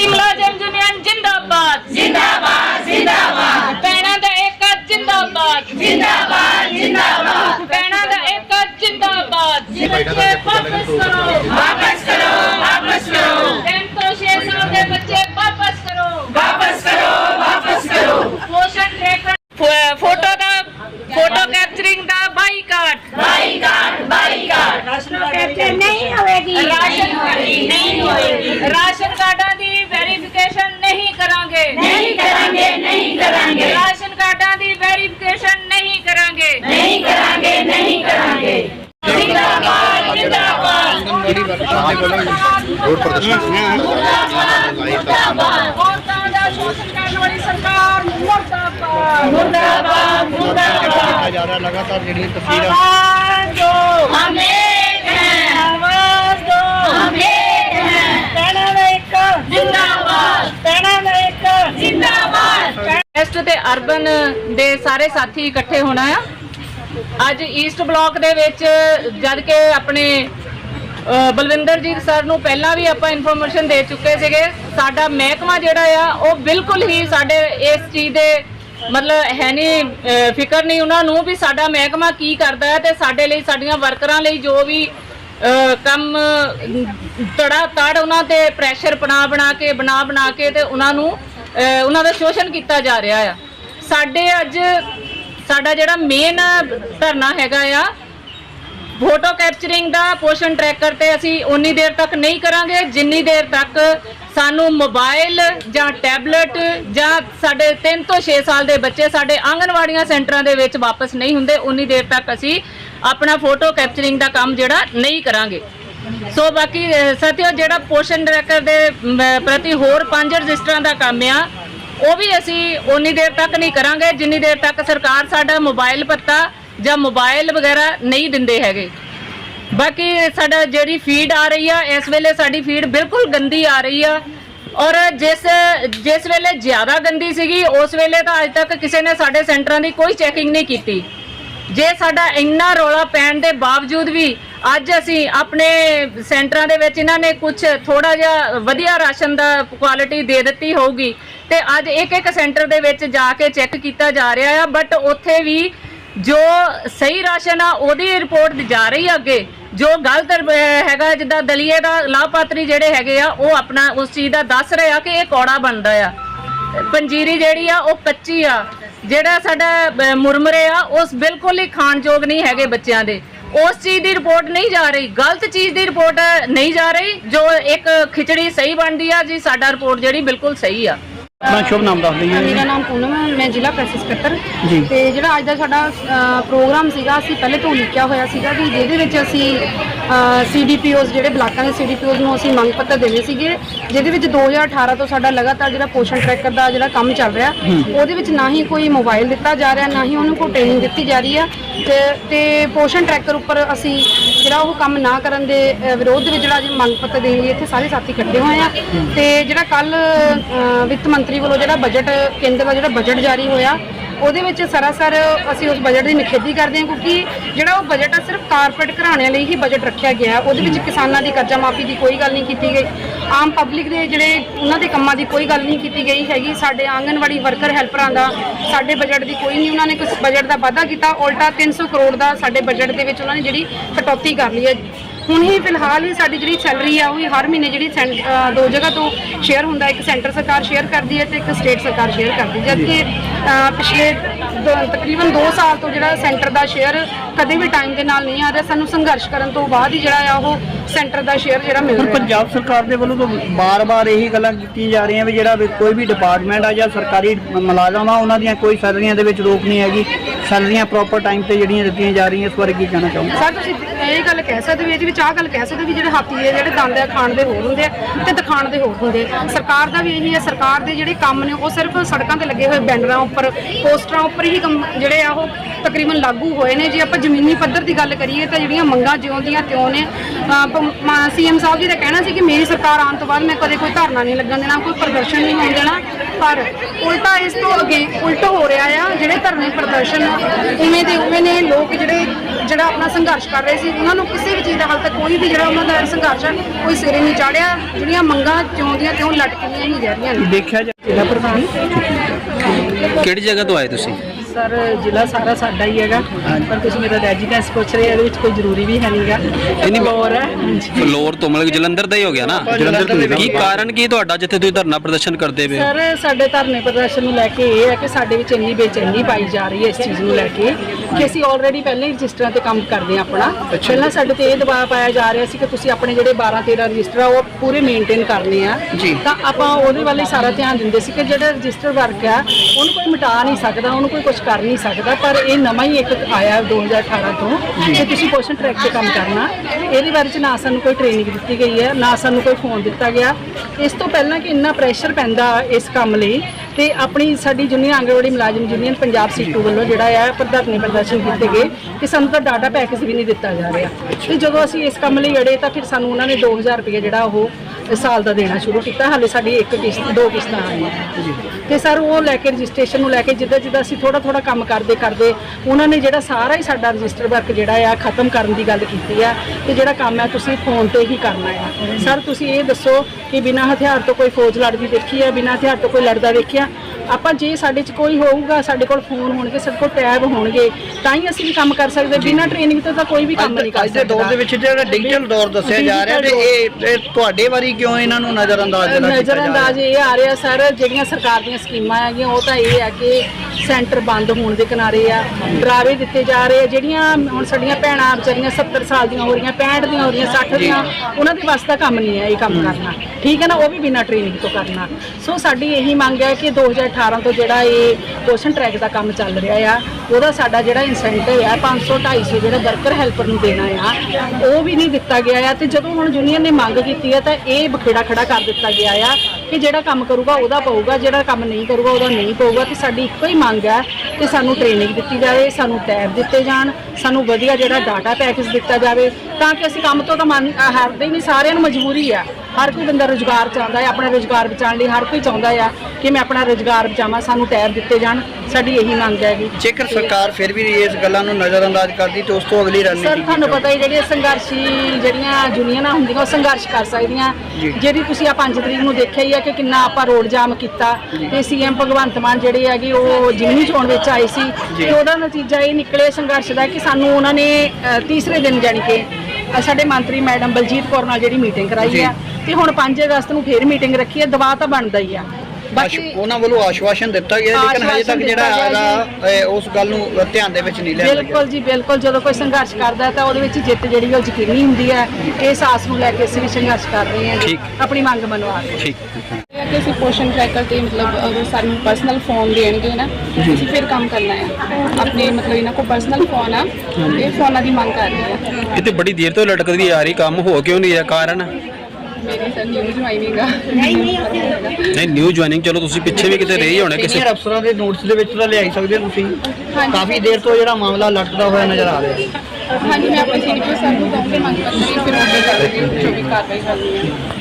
ਦਿਹਾੜੀ ਮੁਲਾਜ਼ਮ ਯੂਨੀਅਨ ਜਿੰਦਾਬਾਦ। ਜਿੰਦਾਬਾਦ ਜਿੰਦਾਬਾਦ। ਪੈਣਾ ਦਾ ਇੱਕ ਜਿੰਦਾਬਾਦ। ਜਿੰਦਾਬਾਦ ਜਿੰਦਾਬਾਦ। ਪੈਣਾ ਦਾ ਇੱਕ ਜਿੰਦਾਬਾਦ ਕਰੋ ਵਾਪਸ ਕਰੋ। ਵਾਪਸ ਕਰੋ ਤਿੰਨ ਤੋਂ 6 ਸਾਲ ਦੇ ਬੱਚੇ ਵਾਪਸ ਕਰੋ ਵਾਪਸ ਕਰੋ ਵਾਪਸ ਕਰੋ ਪੋਸ਼ਣ ਟ੍ਰੈਕਰ ਫੋਟੋ ਦਾ ਫੋਟੋ ਕੈਪਚਰਿੰਗ ਦਾ ਬਾਈਕਾਟ ਬਾਈਕਾਟ ਬਾਈਕਾਟ ਕੈਪਚਰ ਨਹੀਂ ਹੋਵੇਗੀ ਰਾਸ਼ਨ ਨਹੀਂ ਹੋਏਗੀ ਰਾਸ਼ਨ ਕਾਰਡਾਂ ਦੀ ਵੈਰੀਫਿਕੇਸ਼ਨ ਨਹੀਂ ਕਰਾਂਗੇ ਨਹੀਂ ਕਰਾਂਗੇ ਨਹੀਂ ਕਰਾਂਗੇ ਰਾਸ਼ਨ ਕਾਰਡਾਂ ਦੀ ਵੈਰੀਫਿਕੇਸ਼ਨ ਨਹੀਂ ਕਰਾਂਗੇ ਨਹੀਂ ਕਰਾਂਗੇ ਨਹੀਂ ਕਰਾਂਗੇ। ਜਿੰਦਾਬਾਦ ਜਿੰਦਾਬਾਦ। ਰੋਡ ਪ੍ਰਦਰਸ਼ਨ ਔਰਤਾਂ ਦਾ ਸ਼ੋਸ਼ਣ ਕਰਨ ਵਾਲੀ ਸਰਕਾਰ ਮੁਰਦਾਬਾਦ। ਮੁਰਦਾਬਾਦ ਮੁਰਦਾਬਾਦ। ਜਾ ਰਿਹਾ ਲਗਾਤਾਰ ਜਿਹੜੀਆਂ ਤਸਵੀਰਾਂ ਆਵਾਜ਼ ਦੋ। ਹਮ ਇੱਕ ਹੈ ਆਵਾਜ਼ ਦੋ। ਹਮ ਇੱਕ ਹੈ ਕਹਿਣਾ ਦਾ ਇੱਕ। ਜਿੰਦਾਬਾਦ। ਕਹਿਣਾ ਦਾ ਇੱਕ। ਜਿੰਦਾਬਾਦ। ਵੈਸਟ ਤੇ ਅਰਬਨ ਦੇ ਸਾਰੇ ਸਾਥੀ ਇਕੱਠੇ ਹੋਣਾ ਆ। ਅੱਜ ਈਸਟ ਬਲਾਕ ਦੇ ਵਿੱਚ ਜਦ ਕਿ ਆਪਣੇ ਬਲਵਿੰਦਰਜੀਤ ਸਰ ਨੂੰ ਪਹਿਲਾਂ ਵੀ ਆਪਾਂ ਇਨਫੋਰਮੇਸ਼ਨ ਦੇ ਚੁੱਕੇ ਸੀਗੇ। ਸਾਡਾ ਮਹਿਕਮਾ ਜਿਹੜਾ ਆ, ਉਹ ਬਿਲਕੁਲ ਹੀ ਸਾਡੇ ਇਸ ਚੀਜ਼ ਦੇ ਮਤਲਬ ਹੈ ਨਹੀਂ ਫਿਕਰ ਨਹੀਂ ਉਹਨਾਂ ਨੂੰ ਵੀ ਸਾਡਾ ਮਹਿਕਮਾ ਕੀ ਕਰਦਾ ਹੈ ਤੇ ਸਾਡੇ ਲਈ, ਸਾਡੀਆਂ ਵਰਕਰਾਂ ਲਈ ਜੋ ਵੀ ਕੰਮ ਤੜਾ ਤੜ ਉਹਨਾਂ ਤੇ ਪ੍ਰੈਸ਼ਰ ਬਣਾ ਬਣਾ ਕੇ, ਬਣਾ ਬਣਾ ਕੇ ਤੇ ਉਹਨਾਂ ਨੂੰ ਉਹਨਾਂ ਦਾ ਸ਼ੋਸ਼ਣ ਕੀਤਾ ਜਾ ਰਿਹਾ ਆ। ਸਾਡੇ ਅੱਜ ਸਾਡਾ ਜਿਹੜਾ ਮੇਨ ਧਰਨਾ ਹੈਗਾ ਆ ਫੋਟੋ ਕੈਪਚਰਿੰਗ ਦਾ ਪੋਸ਼ਨ ਟਰੈਕਰ ਤੇ ਅਸੀਂ ਉਨੀ ਦੇਰ ਤੱਕ ਨਹੀਂ ਕਰਾਂਗੇ ਜਿੰਨੀ ਦੇਰ ਤੱਕ ਸਾਨੂੰ ਮੋਬਾਈਲ ਜਾਂ ਟੈਬਲੇਟ ਜਾਂ ਸਾਡੇ 3 ਤੋਂ 6 ਸਾਲ ਦੇ ਬੱਚੇ ਸਾਡੇ ਆਂਗਨਵਾੜੀਆਂ ਸੈਂਟਰਾਂ ਦੇ ਵਿੱਚ ਵਾਪਸ ਨਹੀਂ ਹੁੰਦੇ ਉਨੀ ਦੇਰ ਤੱਕ ਅਸੀਂ ਆਪਣਾ ਫੋਟੋ ਕੈਪਚਰਿੰਗ ਦਾ ਕੰਮ ਜਿਹੜਾ ਨਹੀਂ ਕਰਾਂਗੇ। ਸੋ ਬਾਕੀ ਅਹ, ਸਾਥੀਓ ਜਿਹੜਾ ਪੋਸ਼ਨ ਟਰੈਕਰ ਦੇ ਪ੍ਰਤੀ ਹੋਰ ਪੰਜ ਰਜਿਸਟਰਾਂ ਦਾ ਕੰਮ ਆ ਉਹ ਵੀ ਅਸੀਂ ਉਨੀ ਦੇਰ ਤੱਕ ਨਹੀਂ ਕਰਾਂਗੇ, ਜਿੰਨੀ ਦੇਰ ਤੱਕ ਸਰਕਾਰ ਸਾਡਾ ਮੋਬਾਈਲ ਪੱਤਾ ਜਾਂ ਮੋਬਾਈਲ ਵਗੈਰਾ ਨਹੀਂ ਦਿੰਦੇ ਹੈਗੇ। ਬਾਕੀ ਸਾਡਾ ਜਿਹੜੀ ਫੀਡ ਆ ਰਹੀ ਆ, ਇਸ ਵੇਲੇ ਸਾਡੀ ਫੀਡ ਬਿਲਕੁਲ ਗੰਦੀ ਆ ਰਹੀ ਆ। ਔਰ ਜਿਸ ਜਿਸ ਵੇਲੇ ਜ਼ਿਆਦਾ ਗੰਦੀ ਸੀਗੀ, ਉਸ ਵੇਲੇ ਤਾਂ ਅੱਜ ਤੱਕ ਕਿਸੇ ਨੇ ਸਾਡੇ ਸੈਂਟਰਾਂ ਦੀ ਕੋਈ ਚੈਕਿੰਗ ਨਹੀਂ ਕੀਤੀ। ਜੇ ਸਾਡਾ ਇੰਨਾ ਰੌਲਾ ਪੈਣ ਦੇ ਬਾਵਜੂਦ ਵੀ ਅੱਜ ਅਸੀਂ ਆਪਣੇ ਸੈਂਟਰਾਂ ਦੇ ਵਿੱਚ ਇਹਨਾਂ ਨੇ ਕੁਝ ਥੋੜਾ ਜਿਹਾ ਵਧੀਆ ਰਾਸ਼ਨ ਦਾ ਕੁਆਲਿਟੀ ਦੇ ਦਿੱਤੀ ਹੋਊਗੀ ਤੇ ਅੱਜ ਇੱਕ ਇੱਕ ਸੈਂਟਰ ਦੇ ਵਿੱਚ ਜਾ ਕੇ ਚੈੱਕ ਕੀਤਾ ਜਾ ਰਿਹਾ ਆ ਬਟ ਉੱਥੇ ਵੀ ਜੋ ਸਹੀ ਰਾਸ਼ਨ ਆ ਉਹਦੀ ਰਿਪੋਰਟ ਜਾ ਰਹੀ ਆ ਅੱਗੇ। ਜੋ ਗਲਤ ਹੈਗਾ ਜਿੱਦਾਂ ਦਲੀਏ ਦਾ ਲਾਭਪਾਤਰੀ ਜਿਹੜੇ ਹੈਗੇ ਆ ਉਹ ਆਪਣਾ ਉਸ ਚੀਜ਼ ਦਾ ਦੱਸ ਰਹੇ ਆ ਕਿ ਇਹ ਕੌੜਾ ਬਣਦਾ ਆ। ਪੰਜੀਰੀ ਜਿਹੜੀ ਆ ਉਹ ਕੱਚੀ ਆ। ਜਿਹੜਾ ਸਾਡਾ ਅਹ, ਮੁਰਮਰੇ ਆ ਉਸ ਬਿਲਕੁਲ ਹੀ ਖਾਣਯੋਗ ਨਹੀਂ ਹੈਗੇ ਬੱਚਿਆਂ ਦੇ। ਉਸ ਚੀਜ਼ ਦੀ ਰਿਪੋਰਟ ਨਹੀਂ ਜਾ ਰਹੀ। ਗਲਤ ਚੀਜ਼ ਦੀ ਰਿਪੋਰਟ ਨਹੀਂ ਜਾ ਰਹੀ ਜੋ ਇੱਕ ਖਿਚੜੀ ਸਹੀ ਬਣਦੀ ਆ ਜੀ ਸਾਡਾ ਰਿਪੋਰਟ ਜਿਹੜੀ ਬਿਲਕੁਲ ਸਹੀ ਆ। ਆਪਣਾ ਸ਼ੁਭ ਨਾਮ ਦੱਸ ਦਈਏ ਮੇਰਾ ਨਾਮ ਪੂਨਮ ਹੈ ਮੈਂ ਜ਼ਿਲ੍ਹਾ ਪ੍ਰੈਸ ਸਕੱਤਰ ਜੀ। ਤੇ ਜਿਹੜਾ ਅੱਜ ਦਾ ਸਾਡਾ ਅ, ਪ੍ਰੋਗਰਾਮ ਸੀਗਾ ਅਸੀਂ ਪਹਿਲੇ ਤੋਂ ਲਿਖਿਆ ਹੋਇਆ ਸੀਗਾ ਕਿ ਜਿਹਦੇ ਵਿੱਚ ਅਸੀਂ ਸੀਡੀਪੀਓਜ਼ ਜਿਹੜੇ ਬਲਾਕਾਂ ਦੇ ਸੀਡੀਪੀਓਜ਼ ਨੂੰ ਅਸੀਂ ਮੰਗ ਪੱਤਰ ਦੇਣੇ ਸੀਗੇ ਜਿਹਦੇ ਵਿੱਚ 2018 ਤੋਂ ਸਾਡਾ ਲਗਾਤਾਰ ਜਿਹੜਾ ਪੋਸ਼ਣ ਟਰੈਕਰ ਦਾ ਜਿਹੜਾ ਕੰਮ ਚੱਲ ਰਿਹਾ ਉਹਦੇ ਵਿੱਚ ਨਾ ਹੀ ਕੋਈ ਮੋਬਾਈਲ ਦਿੱਤਾ ਜਾ ਰਿਹਾ ਨਾ ਹੀ ਉਹਨੂੰ ਕੋਈ ਟ੍ਰੇਨਿੰਗ ਦਿੱਤੀ ਜਾ ਰਹੀ ਆ ਤੇ ਤੇ ਪੋਸ਼ਣ ਟਰੈਕਰ ਉੱਪਰ ਅਸੀਂ ਜਿਹੜਾ ਉਹ ਕੰਮ ਨਾ ਕਰਨ ਦੇ ਵਿਰੋਧ ਵਿੱਚ ਜਿਹੜਾ ਅੱਜ ਮੰਗ ਪੱਤਰ ਦੇਣ ਲਈ ਇੱਥੇ ਸਾਰੇ ਸਾਥੀ ਇਕੱਠੇ ਹੋਏ ਆ ਤੇ ਜਿਹੜਾ ਕੱਲ ਵਿੱਤ ਮੰਤਰੀ ਵੱਲੋਂ ਜਿਹੜਾ ਬਜਟ ਕੇਂਦਰ ਦਾ ਜਿਹੜਾ ਬਜਟ ਜਾਰੀ ਹੋਇਆ ਉਹਦੇ ਵਿੱਚ ਸਰਾਸਰ ਅਸੀਂ ਉਸ ਬਜਟ ਦੀ ਨਿਖੇਧੀ ਕਰਦੇ ਹਾਂ, ਕਿਉਂਕਿ ਜਿਹੜਾ ਉਹ ਬਜਟ ਆ ਸਿਰਫ ਕਾਰਪੋਰੇਟ ਘਰਾਣਿਆਂ ਲਈ ਹੀ ਬਜਟ ਰੱਖਿਆ ਗਿਆ। ਉਹਦੇ ਵਿੱਚ ਕਿਸਾਨਾਂ ਦੀ ਕਰਜ਼ਾ ਮਾਫੀ ਦੀ ਕੋਈ ਗੱਲ ਨਹੀਂ ਕੀਤੀ ਗਈ। ਆਮ ਪਬਲਿਕ ਦੇ ਜਿਹੜੇ ਉਹਨਾਂ ਦੇ ਕੰਮਾਂ ਦੀ ਕੋਈ ਗੱਲ ਨਹੀਂ ਕੀਤੀ ਗਈ ਹੈਗੀ। ਸਾਡੇ ਆਂਗਨਵਾੜੀ ਵਰਕਰ ਹੈਲਪਰਾਂ ਦਾ ਸਾਡੇ ਬਜਟ ਦੀ ਕੋਈ ਨਹੀਂ, ਉਹਨਾਂ ਨੇ ਕੁਝ ਬਜਟ ਦਾ ਵਾਅਦਾ ਕੀਤਾ। ਉਲਟਾ 300 ਕਰੋੜ ਦਾ ਸਾਡੇ ਬਜਟ ਦੇ ਵਿੱਚ ਉਹਨਾਂ ਨੇ ਜਿਹੜੀ ਕਟੌਤੀ ਕਰ ਲਈ ਹੈ। ਹੁਣ ਹੀ ਫਿਲਹਾਲ ਹੀ ਸਾਡੀ ਜਿਹੜੀ ਸੈਲਰੀ ਆ ਉਹ ਹੀ ਹਰ ਮਹੀਨੇ ਜਿਹੜੀ ਸੈਂ- ਦੋ ਜਗ੍ਹਾ ਤੋਂ ਸ਼ੇਅਰ ਹੁੰਦਾ ਇੱਕ ਸੈਂਟਰ ਸਰਕਾਰ ਸ਼ੇਅਰ ਕਰਦੀ ਹੈ ਤੇ ਇੱਕ ਸਟੇਟ ਸਰਕਾਰ ਸ਼ੇਅਰ ਕਰਦੀ ਹੈ। ਜਦਕਿ ਪਿਛਲੇ ਦ- ਤਕਰੀਬਨ 2 ਸਾਲ ਤੋਂ ਜਿਹੜਾ ਸੈਂਟਰ ਦਾ ਸ਼ੇਅਰ ਕਦੇ ਵੀ ਟਾਈਮ ਦੇ ਨਾਲ ਨਹੀਂ ਆ ਰਿਹਾ ਸਾਨੂੰ ਸੰਘਰਸ਼ ਕਰਨ ਤੋਂ ਬਾਅਦ ਹੀ ਜਿਹੜਾ ਆ ਉਹ ਸੈਂਟਰ ਦਾ ਸ਼ੇਅਰ ਜਿਹੜਾ ਮਿਲ ਰਿਹਾ। ਹੈ। ਪੰਜਾਬ ਸਰਕਾਰ ਦੇ ਵੱਲੋਂ ਤਾਂ ਬਾਰ-ਬਾਰ ਇਹੀ ਗੱਲਾਂ ਕੀਤੀਆਂ ਜਾ ਰਹੀਆਂ ਵੀ ਜਿਹੜਾ ਵੀ ਕੋਈ ਵੀ ਡਿਪਾਰਟਮੈਂਟ ਆ ਜਾਂ ਸਰਕਾਰੀ ਮੁਲਾਜ਼ਮ ਆ ਉਹਨਾਂ ਦੀਆਂ ਕੋਈ ਸੈਲਰੀਆਂ ਦੇ ਵਿੱਚ ਰੋਕ ਨਹੀਂ ਹੈਗੀ। ਸੈਲਰੀਆਂ ਪ੍ਰੋਪਰ ਟਾਈਮ ਤੇ ਜਿਹੜੀਆਂ ਦਿੱਤੀਆਂ ਜਾ ਰਹੀਆਂ ਇਸ ਬਾਰੇ ਕੀ ਕਹਿਣਾ ਚਾਹੋਗੇ? ਸਰ ਤੁਸੀਂ ਇਹ ਗੱਲ ਕਹਿ ਸਕਦੇ ਵੀ ਇਹਦੇ ਵਿੱਚ ਆਹ ਗੱਲ ਕਹਿ ਸਕਦੇ ਵੀ ਜਿਹੜੇ ਹਾਥੀ ਦੇ ਜਿਹੜੇ ਦੰਦ ਆ ਖਾਣ ਦੇ ਹੋਰ ਹੁੰਦੇ ਆ ਤੇ ਦਿਖਾਣ ਦੇ ਹੋਰ ਹੁੰਦੇ ਆ। ਸਰਕਾਰ ਦਾ ਵੀ ਇਹੀ ਹੈ, ਸਰਕਾਰ ਦੇ ਜਿਹੜੇ ਕੰਮ ਨੇ ਉਹ ਸਿਰਫ ਸੜਕਾਂ ਤੇ ਲੱਗੇ ਹੋਏ ਬੈਨਰਾਂ ਉੱਪਰ, ਪੋਸਟਰਾਂ ਉੱਪਰ ਹੀ ਕੰਮ ਜਿਹੜੇ ਆ ਉਹ ਤਕਰੀਬਨ ਲਾਗੂ ਹੋਏ ਨੇ ਜੇ ਆਪਾਂ ਜ਼ਮੀਨੀ ਪੱਧਰ ਦੀ ਗੱਲ ਕਰੀਏ ਤਾਂ ਜਿਹੜੀਆਂ ਮੰਗਾਂ ਜਿਉਂ ਦੀਆਂ ਤਿਉਂ ਨੇ ਸੀਐਮ ਸਾਹਿਬ ਜੀ ਦਾ ਕਹਿਣਾ ਸੀ ਕਿ ਮੇਰੀ ਸਰਕਾਰ ਆਉਣ ਤੋਂ ਬਾਅਦ ਮੈਂ ਕਦੇ ਕੋਈ ਧਰਨਾ ਨਹੀਂ ਲੱਗਣ ਦੇਣਾ, ਕੋਈ ਪ੍ਰਦਰਸ਼ਨ ਨਹੀਂ ਹੋਣ ਦੇਣਾ ਪਰ ਉਲਟਾ ਇਸ ਤੋਂ ਅੱਗੇ ਉਲਟ ਹੋ ਰਿਹਾ ਆ ਜਿਹੜੇ ਧਰਨੇ ਪ੍ਰਦਰਸ਼ਨ ਉਵੇਂ ਦੇ ਉਵੇਂ ਨੇ ਲੋਕ ਜਿਹੜੇ ਜਿਹੜਾ ਆਪਣਾ ਸੰਘਰਸ਼ ਕਰ ਰਹੇ ਸੀ ਉਹਨਾਂ ਨੂੰ ਕਿਸੇ ਵੀ ਚੀਜ਼ ਦਾ ਹਾਲ ਤੱਕ ਕੋਈ ਵੀ ਜਿਹੜਾ ਉਹਨਾਂ ਦਾ ਸੰਘਰਸ਼ ਹੈ ਕੋਈ ਸਿਰੇ ਨਹੀਂ ਚਾੜਿਆ ਜਿਹੜੀਆਂ ਮੰਗਾਂ ਜਿਉਂਦੀਆਂ ਤਿਉਂ ਲਟਕੀਆਂ ਹੀ ਰਹਿ ਰਹੀਆਂ ਨੇ। ਦੇਖਿਆ ਜਾ ਜ਼ਿਲ੍ਹਾ ਪ੍ਰਧਾਨ ਕਿਹੜੀ ਜਗ੍ਹਾ ਤੋਂ ਆਏ ਤੁਸੀਂ? ਸਰ ਜ਼ਿਲ੍ਹਾ ਸਾਰਾ ਸਾਡਾ ਹੀ ਹੈਗਾ। ਪਰ ਤੁਸੀਂ ਮੇਰਾ ਰੈਜ਼ੀਡੈਂਸ ਪੁੱਛ ਰਹੇ ਹੋ, ਇਹਦੇ ਵਿੱਚ ਕੋਈ ਜ਼ਰੂਰੀ ਵੀ ਹੈ ਨਹੀਂਗਾ ਨਹੀਂ, ਹੋਰ ਹੈ। ਹਾਂਜੀ। ਫਲੋਰ ਤੋਂ ਮਤਲਬ ਕਿ ਜਲੰਧਰ ਦਾ ਹੀ ਹੋ ਗਿਆ ਨਾ? ਜਲੰਧਰ ਵਿੱਚ ਕੀ ਕਾਰਨ ਕੀ ਤੁਹਾਡਾ ਜਿੱਥੇ ਤੁਸੀਂ ਧਰਨਾ ਪ੍ਰਦਰਸ਼ਨ ਕਰਦੇ ਪਏ ਹੋ? ਸਰ ਸਾਡੇ ਧਰਨੇ ਪ੍ਰਦਰਸ਼ਨ ਨੂੰ ਲੈ ਕੇ ਇਹ ਹੈ ਕਿ ਸਾਡੇ ਵਿੱਚ ਇੰਨੀ ਬੇਚੈਨੀ ਪਾਈ ਜਾ ਰਹੀ ਹੈ ਇਸ ਚੀਜ਼ ਨੂੰ ਲੈ ਕੇ ਕਿ ਅਸੀਂ ਆਲਰੇਡੀ ਪਹਿਲਾਂ ਹੀ ਰਜਿਸਟਰਾਂ ਤੇ ਕੰਮ ਕਰਦੇ ਹਾਂ ਆਪਣਾ। ਪਹਿਲਾਂ ਸਾਡੇ ਤੇ ਇਹ ਦਬਾਅ ਪਾਇਆ ਜਾ ਰਿਹਾ ਸੀ ਕਿ ਤੁਸੀਂ ਆਪਣੇ ਜਿਹੜੇ 12 13 ਰਜਿਸਟਰ ਆ ਉਹ ਪੂਰੇ ਮੇਨਟੇਨ ਕਰਨੇ ਆ। ਤਾਂ ਆਪਾਂ ਉਹਦੇ ਵੱਲ ਹੀ ਸਾਰਾ ਧਿਆਨ ਦਿੰਦੇ ਸੀ ਕਿ ਜਿਹੜਾ ਰਜਿਸਟਰ ਵਰਕ ਆ ਉਹਨੂੰ ਕੋਈ ਮਿਟਾ ਨਹੀਂ ਸਕਦਾ ਉਹਨੂੰ ਕੋਈ ਕੁਝ ਕਰ ਨਹੀਂ ਸਕਦਾ ਪਰ ਇਹ ਨਵਾਂ ਹੀ ਇੱਕ ਆਇਆ 2018 ਤੋਂ ਕਿ ਤੁਸੀਂ ਪੋਸ਼ਨ ਟਰੈਕ ਤੇ ਕੰਮ ਕਰਨਾ। ਇਹਦੇ ਬਾਰੇ ਚ ਨਾ ਸਾਨੂੰ ਕੋਈ ਟ੍ਰੇਨਿੰਗ ਦਿੱਤੀ ਗਈ ਹੈ ਨਾ ਸਾਨੂੰ ਕੋਈ ਫੋਨ ਦਿੱਤਾ ਗਿਆ। ਇਸ ਤੋਂ ਪਹਿਲਾਂ ਕਿ ਇੰਨਾ ਪ੍ਰੈਸ਼ਰ ਪੈਂਦਾ ਇਸ ਕੰਮ ਲਈ ਤੇ ਆਪਣੀ ਸਾਡੀ ਜੂਨੀਅਰ ਆਂਗਣਵਾੜੀ ਮੁਲਾਜ਼ਮ ਯੂਨੀਅਨ ਪੰਜਾਬ ਸੀਟੂ ਵੱਲੋਂ ਜਿਹੜਾ ਆ ਪ੍ਰਧਾਰਨੀ ਪ੍ਰਦਰਸ਼ਨ ਕੀਤੇ ਗਏ ਕਿ ਸਾਨੂੰ ਤਾਂ ਡਾਟਾ ਪੈਕੇਜ ਵੀ ਨਹੀਂ ਦਿੱਤਾ ਜਾ ਰਿਹਾ। ਤੇ ਜਦੋਂ ਅਸੀਂ ਇਸ ਕੰਮ ਲਈ ਅੜੇ ਤਾਂ ਫਿਰ ਸਾਨੂੰ ਉਹਨਾਂ ਨੇ 2000 ਰੁਪਏ ਜਿਹੜਾ ਉਹ ਸਾਲ ਦਾ ਦੇਣਾ ਸ਼ੁਰੂ ਕੀਤਾ। ਹਾਲੇ ਸਾਡੀ ਇੱਕ ਕਿਸ਼ਤ ਦੋ ਕਿਸ਼ਤਾਂ ਆਈਆਂ ਤੇ ਸਰ ਉਹ ਲੈ ਕੇ ਰਜਿਸਟ੍ਰੇਸ਼ਨ ਨੂੰ ਲੈ ਕੇ ਜਿੱਦਾਂ ਜਿੱਦਾਂ ਅਸੀਂ ਥੋੜਾ ਥੋੜਾ ਕੰਮ ਕਰਦੇ ਕਰਦੇ ਉਹਨਾਂ ਨੇ ਜਿਹੜਾ ਸਾਰਾ ਹੀ ਸਾਡਾ ਰਜਿਸਟਰ ਵਰਕ ਜਿਹੜਾ ਆ ਖਤਮ ਕਰਨ ਦੀ ਗੱਲ ਕੀਤੀ ਆ ਤੇ ਜਿਹੜਾ ਕੰਮ ਹੈ ਤੁਸੀਂ ਫੋਨ ਤੇ ਹੀ ਕਰਨਾ ਆ। ਸਰ ਤੁਸੀਂ ਇਹ ਦੱਸੋ ਕਿ ਬਿਨਾਂ ਹਥਿਆਰ ਤੋਂ ਕੋਈ ਫੌਜ ਲੜਦੀ ਦੇਖੀ ਹੈ ਬਿਨਾਂ ਹਥਿਆਰ ਤੋਂ ਕੋਈ ਲੜਦਾ ਦੇਖਿਆ? ਆਪਾਂ ਜੇ ਸਾਡੇ 'ਚ ਕੋਈ ਹੋਊਗਾ ਸਾਡੇ ਕੋਲ ਫੋਨ ਹੋਣਗੇ ਸਾਡੇ ਕੋਲ ਟੈਬ ਹੋਣਗੇ ਤਾਂ ਹੀ ਅਸੀਂ ਵੀ ਕੰਮ ਕਰ ਸਕਦੇ। ਬਿਨਾਂ ਟ੍ਰੇਨਿੰਗ ਤੋਂ ਤਾਂ ਕੋਈ ਵੀ ਕੰਮ ਨਹੀਂ ਕਰ ਅੱਜ ਦੇ ਸਕਦਾ। ਦੌਰ ਦੇ ਵਿੱਚ ਜਿਹੜਾ ਡਿਜੀਟਲ ਦੌਰ ਦੱਸਿਆ ਜਾ ਰਿਹਾ ਤੇ ਇਹ ਇਹ ਤੁਹਾਡੇ ਵਾਰੀ ਕਿਉਂ ਇਹਨਾਂ ਨੂੰ ਨਜ਼ਰਅੰਦਾਜ਼ ਜਿਹੜਾ ਕੀਤਾ ਜਾ ਰਿਹਾ? ਨਜ਼ਰਅੰਦਾਜ਼ ਇਹ ਆ ਰਿਹਾ ਸਰ ਜਿਹੜੀਆਂ ਸਰਕਾਰ ਦੀਆਂ ਸਕੀਮਾਂ ਹੈਗੀਆਂ ਉਹ ਤਾਂ ਇਹ ਹੈ ਕਿ ਸੈਂਟਰ ਬੰਦ ਹੋਣ ਦੇ ਕਿਨਾਰੇ ਆ ਡਰਾਵੇ ਦਿੱਤੇ ਜਾ ਰਹੇ ਆ ਜਿਹੜੀਆਂ ਹੁਣ ਸਾਡੀਆਂ ਭੈਣਾਂ ਵਿਚਾਰੀਆਂ 70 ਸਾਲ ਦੀਆਂ ਹੋ ਰਹੀਆਂ 65 ਦੀਆਂ ਹੋ ਰਹੀਆਂ 60 ਦੀਆਂ ਉਹਨਾਂ ਦੇ ਵੱਸ ਦਾ ਕੰਮ ਨਹੀਂ ਹੈ ਇਹ ਕੰਮ ਕਰਨਾ। ਠੀਕ ਹੈ ਨਾ ਉਹ ਵੀ ਬਿਨਾਂ ਟ੍ਰੇਨਿੰਗ ਤੋਂ ਕਰਨਾ। ਸੋ ਸਾਡੀ ਇਹੀ ਮੰਗ ਹੈ ਕਿ 2018 ਤੋਂ ਜਿਹੜਾ ਇਹ ਪੋਸ਼ਨ ਟਰੈਕ ਦਾ ਕੰਮ ਚੱਲ ਰਿਹਾ ਆ, ਉਹਦਾ ਸਾਡਾ ਜਿਹੜਾ ਇਨਸੈਂਟਿਵ ਆ 500 250 ਜਿਹੜਾ ਵਰਕਰ ਹੈਲਪਰ ਨੂੰ ਦੇਣਾ ਆ, ਉਹ ਵੀ ਨਹੀਂ ਦਿੱਤਾ ਗਿਆ ਆ। ਤੇ ਜਦੋਂ ਹੁਣ ਯੂਨੀਅਨ ਨੇ ਮੰਗ ਕੀਤੀ ਹੈ ਤਾਂ ਇਹ ਬਖੇੜਾ ਖੜਾ ਕਰ ਦਿੱਤਾ ਗਿਆ ਆ। ਕਿ ਜਿਹੜਾ ਕੰਮ ਕਰੂਗਾ ਉਹਦਾ ਪਊਗਾ ਜਿਹੜਾ ਕੰਮ ਨਹੀਂ ਕਰੂਗਾ ਉਹਦਾ ਨਹੀਂ ਪਊਗਾ ਤੇ ਸਾਡੀ ਇੱਕੋ ਹੀ ਮੰਗ ਹੈ ਕਿ ਸਾਨੂੰ ਟ੍ਰੇਨਿੰਗ ਦਿੱਤੀ ਜਾਵੇ ਸਾਨੂੰ ਟੈਬ ਦਿੱਤੇ ਜਾਣ ਸਾਨੂੰ ਵਧੀਆ ਜਿਹੜਾ ਡਾਟਾ ਪੈਕੇਜ ਦਿੱਤਾ ਜਾਵੇ ਤਾਂ ਕਿ ਅਸੀਂ ਕੰਮ ਤੋਂ ਤਾਂ ਮਨ ਹਟਦੇ ਹੀ ਨਹੀਂ ਸਾਰਿਆਂ ਨੂੰ ਮਜਬੂਰੀ ਆ ਹਰ ਕੋਈ ਬੰਦਾ ਰੋਜ਼ਗਾਰ ਚਾਹੁੰਦਾ ਹੈ ਆਪਣਾ ਰੋਜ਼ਗਾਰ ਬਚਾਉਣ ਲਈ ਹਰ ਕੋਈ ਚਾਹੁੰਦਾ ਆ ਕਿ ਮੈਂ ਆਪਣਾ ਰੋਜ਼ਗਾਰ ਬਚਾਵਾਂ ਸਾਨੂੰ ਟੈਬ ਦਿੱਤੇ ਜਾਣ ਸਾਡੀ ਇਹੀ ਮੰਗ ਹੈਗੀ ਜੇਕਰ ਸਰਕਾਰ ਫਿਰ ਵੀ ਇਸ ਗੱਲਾਂ ਨੂੰ ਨਜ਼ਰਅੰਦਾਜ਼ ਕਰਦੀ ਤੇ ਉਸ ਤੋਂ ਅਗਲੀ ਸਰ ਰਣਨੀਤੀ ਕੀ ਤੁਹਾਨੂੰ ਪਤਾ ਹੀ ਜਿਹੜੀਆਂ ਸੰਘਰਸ਼ੀ ਜਿਹੜੀਆਂ ਯੂਨੀਅਨਾਂ ਹੁੰਦੀਆਂ ਉਹ ਸੰਘਰਸ਼ ਕਰ ਸਕਦੀਆਂ। ਜਿਹੜੀ ਤੁਸੀਂ ਆ 5 ਤਰੀਕ ਨੂੰ ਦੇਖਿਆ ਹੀ ਆ ਕਿ ਕਿੰਨਾ ਆਪਾਂ ਰੋਡ ਜਾਮ ਕੀਤਾ ਤੇ ਸੀਐਮ ਭਗਵੰਤ ਮਾਨ ਜਿਹੜੇ ਹੈਗੇ ਉਹ ਜਿਮਨੀ ਚੋਣ ਵਿੱਚ ਆਏ ਸੀ ਤੇ ਉਹਦਾ ਨਤੀਜਾ ਇਹ ਨਿਕਲੇ ਸੰਘਰਸ਼ ਦਾ ਕਿ ਸਾਨੂੰ ਉਹਨਾਂ ਨੇ ਅ, ਤੀਸਰੇ ਦਿਨ ਜਾਣੀ ਕਿ ਅ, ਸਾਡੇ ਮੰਤਰੀ ਮੈਡਮ ਬਲਜੀਤ ਕੌਰ ਨਾਲ ਜਿਹੜੀ ਮੀਟਿੰਗ ਕਰਾਈ ਆ ਤੇ ਹੁਣ 5 ਅਗਸਤ ਨੂੰ ਫੇਰ ਮੀਟਿੰਗ ਰੱਖੀ ਹੈ ਦਬਾਅ ਤਾਂ ਬਣਦਾ ਹੀ ਆ। ਬਾਕੀ ਉਹਨਾਂ ਵੱਲੋਂ ਆਸ਼ਵਾਸਨ ਦਿੱਤਾ ਗਿਆ ਲੇਕਿਨ ਹਜੇ ਤੱਕ ਜਿਹੜਾ ਇਹ ਉਸ ਗੱਲ ਨੂੰ ਧਿਆਨ ਦੇ ਵਿੱਚ ਨਹੀਂ ਲਿਆ ਗਿਆ। ਬਿਲਕੁਲ ਜੀ ਬਿਲਕੁਲ। ਜਦੋਂ ਕੋਈ ਸੰਘਰਸ਼ ਕਰਦਾ ਹੈ ਤਾਂ ਉਹਦੇ ਵਿੱਚ ਜਿੱਤ ਜਿਹੜੀ ਉਹ ਯਕੀਨੀ ਹੁੰਦੀ ਹੈ। ਇਸ ਆਸ ਨੂੰ ਲੈ ਕੇ ਅਸੀਂ ਵੀ ਸੰਘਰਸ਼ ਕਰ ਰਹੇ ਹਾਂ। ਆਪਣੀ ਮੰਗ ਮਨਵਾ ਰਹੇ ਹਾਂ। ਠੀਕ ਹੈ ਕਿ ਅਸੀਂ ਪੋਸ਼ਨ ਟਰੈਕਰ ਤੇ ਮਤਲਬ ਅਗਰ ਸਾਨੂੰ ਪਰਸਨਲ ਫੋਨ ਦੇਣਗੇ ਨਾ ਅਸੀਂ ਫਿਰ ਕੰਮ ਕਰਨਾ ਹੈ। ਆਪਣੇ ਮਤਲਬ ਇਹਨਾਂ ਕੋਲ ਪਰਸਨਲ ਫੋਨ ਆ ਇਹ ਫੋਨਾਂ ਦੀ ਮੰਗ ਕਰ ਰਹੇ ਆ ਇਹ ਤੇ ਬੜੀ ਦੇਰ ਤੋਂ ਲਟਕਦੀ ਆ ਰਹੀ ਕੰਮ ਹੋ ਕਿਉਂ ਨਹੀਂ ਰਿਹਾ ਕਾਰਨ? ਮੇਰੀ ਸਰ ਨਿਊ ਜੁਆਇਨਿੰਗ ਆ। ਨਹੀਂ ਨਿਊ ਜੁਆਇਨਿੰਗ ਚਲੋ ਤੁਸੀਂ ਪਿੱਛੇ ਵੀ ਕਿਤੇ ਰਹੇ ਹੋਣੇ ਕਿਸੇ ਸੀਨੀਅਰ ਅਫਸਰਾਂ ਦੇ ਨੋਟਿਸ ਦੇ ਵਿੱਚ ਤਾਂ ਲਿਆਈ ਸਕਦੇ ਹੋ ਤੁਸੀਂ। ਕਾਫੀ ਦੇਰ ਤੋਂ ਜਿਹੜਾ ਮਾਮਲਾ ਲਟਕਦਾ ਹੋਇਆ ਨਜ਼ਰ ਆ ਰਿਹਾ। ਹਾਂਜੀ ਮੈਂ ਆਪਣੇ ਸੀਨੀਅਰ ਸਰ ਨੂੰ ਦਊਂਗੀ ਮੰਗ ਪੱਤਰ ਵੀ ਫਿਰ ਉਹਦੇ ਕਰਕੇ ਜੋ ਵੀ ਕਾਰਵਾਈ ਕਰਨੀ ਹੈ।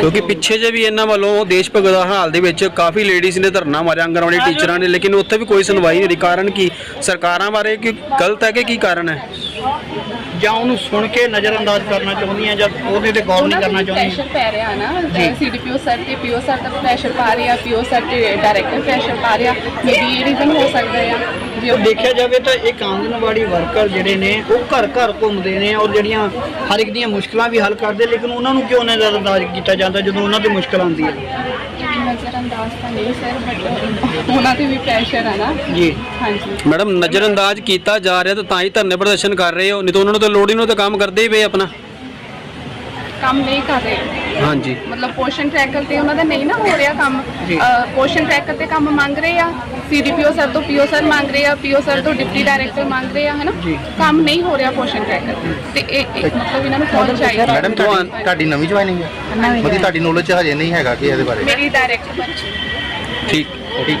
ਕਿਉਂਕਿ ਪਿੱਛੇ ਜੇ ਵੀ ਇਹਨਾਂ ਵੱਲੋਂ ਦੇਸ਼ ਭਗਤ ਦਾ ਹਾਲ ਦੇ ਵਿੱਚ ਕਾਫੀ ਲੇਡੀਜ਼ ਨੇ ਧਰਨਾ ਮਾਰਿਆ ਆਂਗਣਵਾੜੀ ਟੀਚਰਾਂ ਨੇ ਲੇਕਿਨ ਉੱਥੇ ਵੀ ਕੋਈ ਸੁਣਵਾਈ ਨਹੀਂ ਹੋਈ ਕਾਰਨ ਕੀ? ਸਰਕਾਰਾਂ ਬਾਰੇ ਕੀ ਗਲਤ ਹੈ ਕਿ ਕੀ ਕਾਰਨ ਹੈ? ਜਾਂ ਉਹਨੂੰ ਸੁਣ ਕੇ ਨਜ਼ਰਅੰਦਾਜ਼ ਕਰਨਾ ਚਾਹੁੰਦੀਆਂ ਜਾਂ ਉਹਦੇ ਤੇ ਗੌਰ ਨਹੀਂ ਕਰਨਾ ਚਾਹੁੰਦੀਆਂ ਪ੍ਰੈਸ਼ਰ ਪੈ ਰਿਹਾ ਨਾ ਸੀਡੀਪੀਓ ਸਰ ਤੇ ਪੀਓ ਸਰ ਦਾ ਪ੍ਰੈਸ਼ਰ ਪਾ ਰਿਹਾ ਪੀਓ ਸਰ ਤੇ ਡਾਇਰੈਕਟਰ ਪ੍ਰੈਸ਼ਰ ਪਾ ਰਿਹਾ ਮੇਬੀ ਇਹ ਰੀਜ਼ਨ ਹੋ ਸਕਦਾ ਆ ਜੇ ਉਹ ਦੇਖਿਆ ਜਾਵੇ ਤਾਂ ਇੱਕ ਆਂਗਨਵਾੜੀ ਵਰਕਰ ਜਿਹੜੇ ਨੇ ਉਹ ਘਰ ਘਰ ਘੁੰਮਦੇ ਨੇ ਔਰ ਜਿਹੜੀਆਂ ਹਰ ਇੱਕ ਦੀਆਂ ਮੁਸ਼ਕਲਾਂ ਵੀ ਹੱਲ ਕਰਦੇ ਲੇਕਿਨ ਉਹਨਾਂ ਨੂੰ ਕਿਉਂ ਨਜ਼ਰਅੰਦਾਜ਼ ਕੀਤਾ ਜਾਂਦਾ ਜਦੋਂ ਉਹਨਾਂ ਤੇ ਮੁਸ਼ਕਲ ਆਉਂਦੀ ਹੈ? ਨਜ਼ਰ ਅੰਦਾਜ਼ ਤਾਂ ਨਹੀਂ ਸਰ ਬਟ ਉਹਨਾਂ ਤੇ ਵੀ ਪ੍ਰੈਸ਼ਰ ਆ ਨਾ। ਜੀ। ਹਾਂਜੀ। ਮੈਡਮ ਨਜ਼ਰਅੰਦਾਜ਼ ਕੀਤਾ ਜਾ ਰਿਹਾ ਤਾਂ ਤਾਂ ਹੀ ਧਰਨੇ ਪ੍ਰਦਰਸ਼ਨ ਕਰ ਰਹੇ ਹੋ ਨਹੀਂ ਤਾਂ ਉਹਨਾਂ ਨੂੰ ਤਾਂ ਲੋੜ ਉਹ ਤਾਂ ਕੰਮ ਕਰਦੇ ਹੀ ਪਏ ਆਪਣਾ। ਕੰਮ ਨਹੀਂ ਕਰ ਰਹੇ। ਹਾਂਜੀ। ਮਤਲਬ ਪੋਸ਼ਨ ਟਰੈਕਰ ਤੇ ਉਹਨਾਂ ਦਾ ਨਹੀਂ ਨਾ ਹੋ ਰਿਹਾ ਕੰਮ। ਪੋਸ਼ਨ ਟਰੈਕਰ ਤੇ ਕੰਮ ਮੰਗ ਰਹੇ ਆ। ਸੀਡੀਪੀਓ ਸਰ ਤੋਂ ਪੀਓ ਸਰ ਮੰਗ ਰਹੇ ਆ ਪੀਓ ਸਰ ਤੋਂ ਡਿਪਟੀ ਡਾਇਰੈਕਟਰ ਮੰਗ ਰਹੇ ਆ ਹਨਾ? ਕੰਮ ਨਹੀਂ ਹੋ ਰਿਹਾ ਪੋਸ਼ਨ ਟਰੈਕਰ ਤੇ। ਇਹ ਇਹ ਮਤਲਬ ਇਹਨਾਂ ਨੂੰ ਫੋਨ ਚਾਹੀਦਾ। ਮੈਡਮ ਤੁਹਾਡੀ ਤੁਹਾਡੀ ਨਵੀਂ ਜੁਆਇਨਿੰਗ ਹੈ? ਮਤਲਬ ਤੁਹਾਡੀ ਨੌਲੇਜ ਹਜੇ ਨਹੀਂ ਹੈਗਾ ਕਿ ਇਹਦੇ ਬਾਰੇ। ਮੇਰੀ ਡਾਇਰੈਕਟਰ ਬੱਚੀ ਠੀਕ ਠੀਕ।